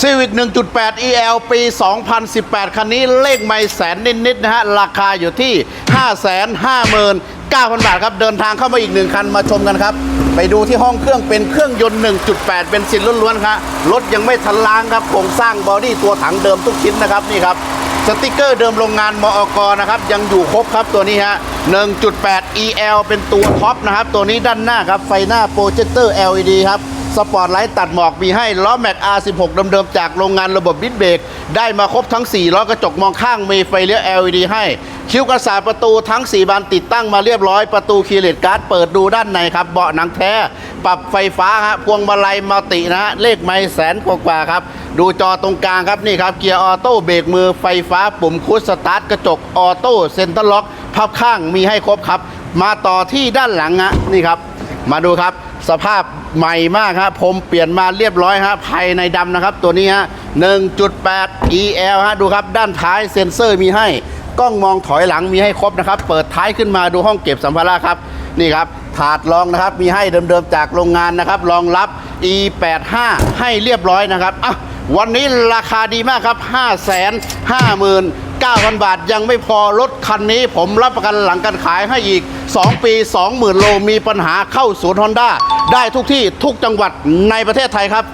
Civic 1.8 EL ปี 2018 คันนี้เลขไม่แสนนิดๆนะฮะ ราคาอยู่ที่ 559,000 บาทครับ เดินทางเข้ามาอีกหนึ่งคันมาชมกันครับ ไปดูที่ห้องเครื่องเป็นเครื่องยนต์ 1.8 เป็นสินล้วนๆครับรถยังไม่ทันล้างครับโครงสร้างบอดี้ตัวถังเดิมทุกชิ้นนะครับนี่ครับสติกเกอร์เดิมโรงงานมอกนะครับยังอยู่ครบครับตัวนี้ฮะ 1.8 EL เป็นตัวท็อปนะครับ ตัวนี้ด้านหน้าครับไฟหน้าโปรเจคเตอร์ LED ครับ สปอร์ตไลท์ตัดหมอกมีให้ล้อแม็ก R16 เดิมๆจากโรงงานระบบดิสเบรกได้มาครบทั้ง 4 ล้อกระจกมองข้างมีไฟเลี้ยว LED ให้ คิ้วกระสาประตูทั้ง 4 บานติดตั้งมาเรียบร้อยประตูคีย์เลสการ์ดเปิดดูด้านในครับ เบาะหนังแท้ ปรับไฟฟ้าฮะพวงมาลัยมัลตินะฮะเลขไม่แสนกว่าๆครับ ดูจอตรงกลางครับนี่ครับเกียร์ออโต้เบรกมือไฟฟ้าปุ่มคุชสตาร์ทกระจกออโต้เซ็นเตอร์ล็อกพับข้างมีให้ครบครับ มาต่อที่ด้านหลังฮะนี่ครับ มาดูครับ สภาพใหม่มากครับผมเปลี่ยนมาเรียบร้อยฮะภายในดำนะครับ ตัวนี้ฮะ1.8 EL ฮะดูครับ ด้านท้ายเซ็นเซอร์มีให้กล้องมองถอยหลังมีให้ครบนะครับ เปิดท้ายขึ้นมาดูห้องเก็บสัมภาระครับ นี่ครับ ถาดรองนะครับ มีให้เดิมๆจากโรงงานนะครับ รองรับ E85 ให้เรียบร้อยนะครับอะ วันนี้ราคาดีมากครับ 5 5 9 0 0 0 บาทยังไม่พอรถคันนี้ผมรับประกันหลังการขายให้อีก 2 ปี 20,000 โลมีปัญหาเข้าศูนย์ฮอนด้าได้ทุกที่ทุกจังหวัดในประเทศไทยครับ